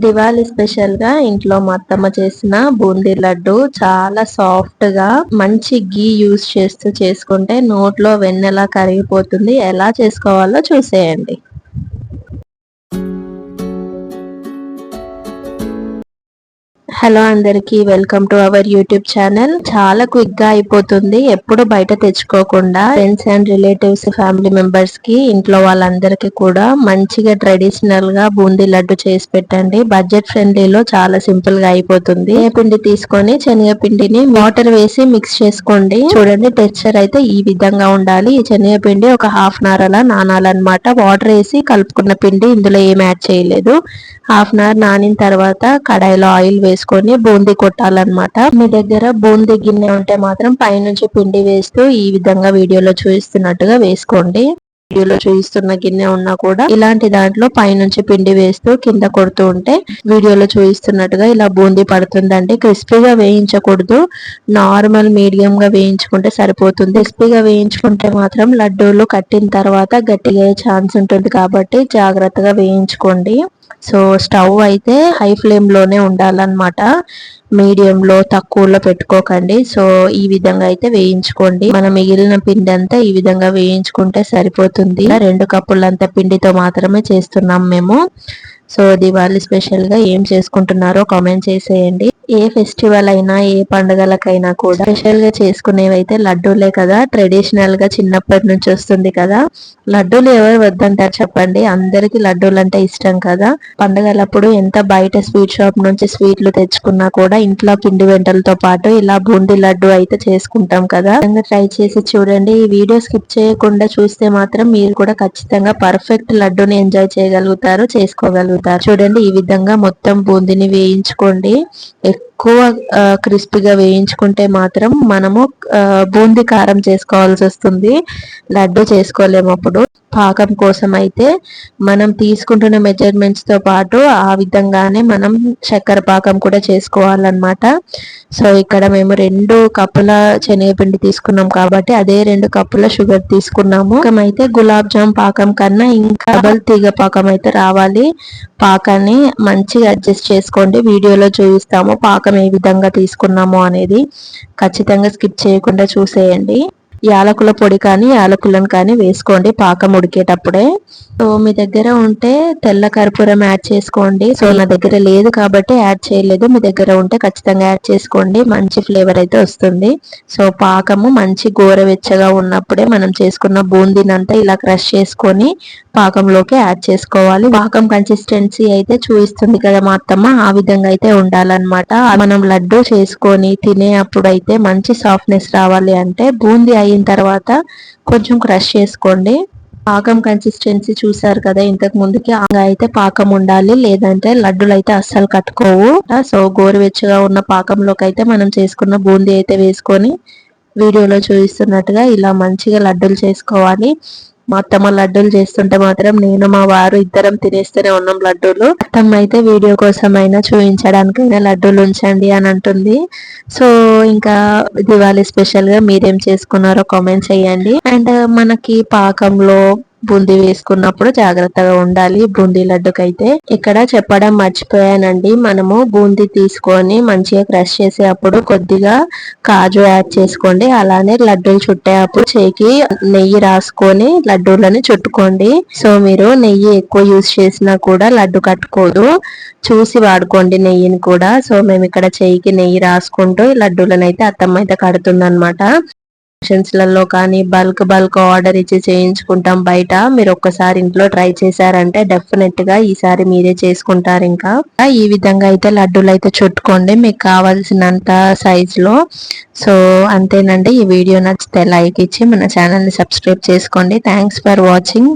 దివాళీ స్పెషల్గా ఇంట్లో మా అత్తమ్మ చేసిన బూందీ లడ్డు చాలా సాఫ్ట్గా మంచి గీ యూస్ చేస్తూ చేసుకుంటే నోట్లో వెన్నెలా కరిగిపోతుంది. ఎలా చేసుకోవాలో చూసేయండి. హలో అందరికి welcome to our YouTube channel. చాలా క్విక్గా అయిపోతుంది. ఎప్పుడు బయట తెచ్చుకోకుండా ఫ్రెండ్స్ అండ్ రిలేటివ్స్ ఫ్యామిలీ మెంబర్స్కి ఇంట్లో వాళ్ళందరికీ కూడా మంచిగా ట్రెడిషనల్గా బూందీ లడ్డు చేసి పెట్టండి. బడ్జెట్ ఫ్రెండ్లీలో చాలా సింపుల్గా అయిపోతుంది. ఏ పిండి తీసుకొని శనగపిండిని వాటర్ వేసి మిక్స్ చేసుకోండి. చూడండి టెక్స్చర్ అయితే ఈ విధంగా ఉండాలి. ఈ శనగపిండి ఒక హాఫ్ అన్ అవర్ అలా నానాలన్నమాట. వాటర్ వేసి కలుపుకున్న పిండి ఇందులో ఏం యాడ్ చేయలేదు. హాఫ్ అన్ అవర్ నానిన తర్వాత కడాయిలో ఆయిల్ వేసుకొని బూందీ కొట్టాలన్నమాట. మీ దగ్గర బూందీ గిన్నె ఉంటే మాత్రం పైనుంచి పిండి వేస్తూ ఈ విధంగా వీడియోలో చూపిస్తున్నట్టుగా వేసుకోండి. వీడియోలో చూపిస్తున్న గిన్నె ఉన్నా కూడా ఇలాంటి దాంట్లో పైనుంచి పిండి వేస్తూ కింద కొడుతూ ఉంటే వీడియోలో చూపిస్తున్నట్టుగా ఇలా బూందీ పడుతుందండి క్రిస్పీగా వేయించకూడదు. నార్మల్ మీడియం గా వేయించుకుంటే సరిపోతుంది. క్రిస్పీగా వేయించుకుంటే మాత్రం లడ్డూలు కట్టిన తర్వాత గట్టిగా ఛాన్స్ ఉంటుంది కాబట్టి జాగ్రత్తగా వేయించుకోండి. సో స్టవ్ అయితే హై ఫ్లేమ్లోనే ఉండాలన్నమాట. మీడియంలో తక్కువలో పెట్టుకోకండి. సో ఈ విధంగా అయితే వేయించుకోండి. మన మిగిలిన పిండి అంతా ఈ విధంగా వేయించుకుంటే సరిపోతుంది. రెండు కప్పులంత పిండితో మాత్రమే చేస్తున్నాం మేము. సో దివాళీ స్పెషల్గా ఏం చేసుకుంటున్నారో కామెంట్ చేసేయండి. ఏ ఫెస్టివల్ అయినా ఏ పండుగలకైనా కూడా స్పెషల్గా చేసుకునేవి అయితే లడ్డూలే కదా ట్రెడిషనల్గా చిన్నప్పటి నుంచి వస్తుంది కదా. లడ్డూలు ఎవరు వద్దంటారు చెప్పండి. అందరికి లడ్డూలు అంటే ఇష్టం కదా. పండుగలప్పుడు ఎంత బయట స్వీట్ షాప్ నుంచి స్వీట్లు తెచ్చుకున్నా కూడా ఇంట్లో పిండి వెంటలతో పాటు ఇలా బూందీ లడ్డు అయితే చేసుకుంటాం కదా. ట్రై చేసి చూడండి. ఈ వీడియో స్కిప్ చేయకుండా చూస్తే మాత్రం మీరు కూడా ఖచ్చితంగా పర్ఫెక్ట్ లడ్డూని ఎంజాయ్ చేయగలుగుతారు చేసుకోగలుగుతారు. చూడండి ఈ విధంగా మొత్తం బూందీని వేయించుకోండి. ఎక్కువ క్రిస్పీగా వేయించుకుంటే మాత్రం మనము బూందీ కారం చేసుకోవాల్సి వస్తుంది. లడ్డు చేసుకోలేము అప్పుడు. పాకం కోసం అయితే మనం తీసుకుంటున్న మెజర్మెంట్స్తో పాటు ఆ విధంగానే మనం చక్కెర పాకం కూడా చేసుకోవాలన్నమాట. సో ఇక్కడ మేము రెండు కప్పుల శనగపిండి తీసుకున్నాం కాబట్టి అదే రెండు కప్పుల షుగర్ తీసుకున్నాము. అయితే గులాబ్ జామ్ పాకం కన్నా ఇంకా డబల్ తీగ పాకం అయితే రావాలి. పాకాన్ని మంచిగా అడ్జస్ట్ చేసుకోండి. వీడియోలో చూపిస్తాము. పాకం ఏ విధంగా తీసుకున్నాము అనేది ఖచ్చితంగా స్కిప్ చేయకుండా చూసేయండి. యాలకుల పొడి కానీ యాలకులను కానీ వేసుకోండి పాకం ఉడికేటప్పుడే. సో మీ దగ్గర ఉంటే తెల్ల కర్పూరం యాడ్ చేసుకోండి. సో నా దగ్గర లేదు కాబట్టి యాడ్ చేయలేదు. మీ దగ్గర ఉంటే ఖచ్చితంగా యాడ్ చేసుకోండి. మంచి ఫ్లేవర్ అయితే వస్తుంది. సో పాకము మంచి గోరవెచ్చగా ఉన్నప్పుడే మనం చేసుకున్న బూందీనంతా ఇలా క్రష్ చేసుకొని పాకంలోకి యాడ్ చేసుకోవాలి. పాకం కన్సిస్టెన్సీ అయితే చూపిస్తుంది కదా మా అత్తమ్మ ఆ విధంగా అయితే ఉండాలన్నమాట. మనం లడ్డు చేసుకొని తినే అప్పుడు అయితే మంచి సాఫ్ట్నెస్ రావాలి అంటే బూందీ అయిన తర్వాత కొంచెం క్రష్ చేసుకోండి. పాకం కన్సిస్టెన్సీ చూసారు కదా ఇంతకు ముందుకి. అయితే పాకం ఉండాలి. లేదంటే లడ్డులు అయితే అస్సలు కట్టుకోవు. సో గోరువెచ్చగా ఉన్న పాకంలోకి అయితే మనం చేసుకున్న బూందీ అయితే వేసుకొని వీడియోలో చూపిస్తున్నట్టుగా ఇలా మంచిగా లడ్డూలు చేసుకోవాలి. మా అత్తమ్మ లడ్డూలు చేస్తుంటే మాత్రం నేను మా వారు ఇద్దరం తినేస్తూనే ఉన్నాం లడ్డూలు. అత్తమ్మ అయితే వీడియో కోసం అయినా చూపించడానికైనా లడ్డూలు ఉంచండి అని అంటుంది. సో ఇంకా దివాళీ స్పెషల్గా మీరేం చేసుకున్నారో కామెంట్ చేయండి. అండ్ మనకి పాకంలో బూందీ వేసుకున్నప్పుడు జాగ్రత్తగా ఉండాలి. బూందీ లడ్డుకైతే ఇక్కడ చెప్పడం మర్చిపోయానండి. మనము బూందీ తీసుకొని మంచిగా క్రష్ చేసేటప్పుడు కొద్దిగా కాజు యాడ్ చేసుకోండి. అలానే లడ్డూలు చుట్టేటప్పుడు చేకి నెయ్యి రాసుకొని లడ్డూలని చుట్టుకోండి. సో మీరు నెయ్యి ఎక్కువ యూజ్ చేసినా కూడా లడ్డు కట్టుకోదు. చూసి వాడుకోండి నెయ్యిని కూడా. సో మేము ఇక్కడ చేయికి నెయ్యి రాసుకుంటూ లడ్డూలను అయితే అత్తమ్మ అయితే కడుతుంది అనమాట లలో కానీ బల్క్ బల్క్ ఆర్డర్ ఇచ్చి చేయించుకుంటాం. బయట మీరు ఒక్కసారి ఇంట్లో ట్రై చేశారంటే డెఫినెట్గా ఈసారి మీరే చేసుకుంటారు ఇంకా. ఈ విధంగా అయితే లడ్డూలు అయితే చుట్టుకోండి. మీకు కావాల్సినంత సైజ్లో. సో అంతేనండి. ఈ వీడియో నచ్చితే లైక్ ఇచ్చి మన ఛానల్ని సబ్స్క్రైబ్ చేసుకోండి. Thanks for watching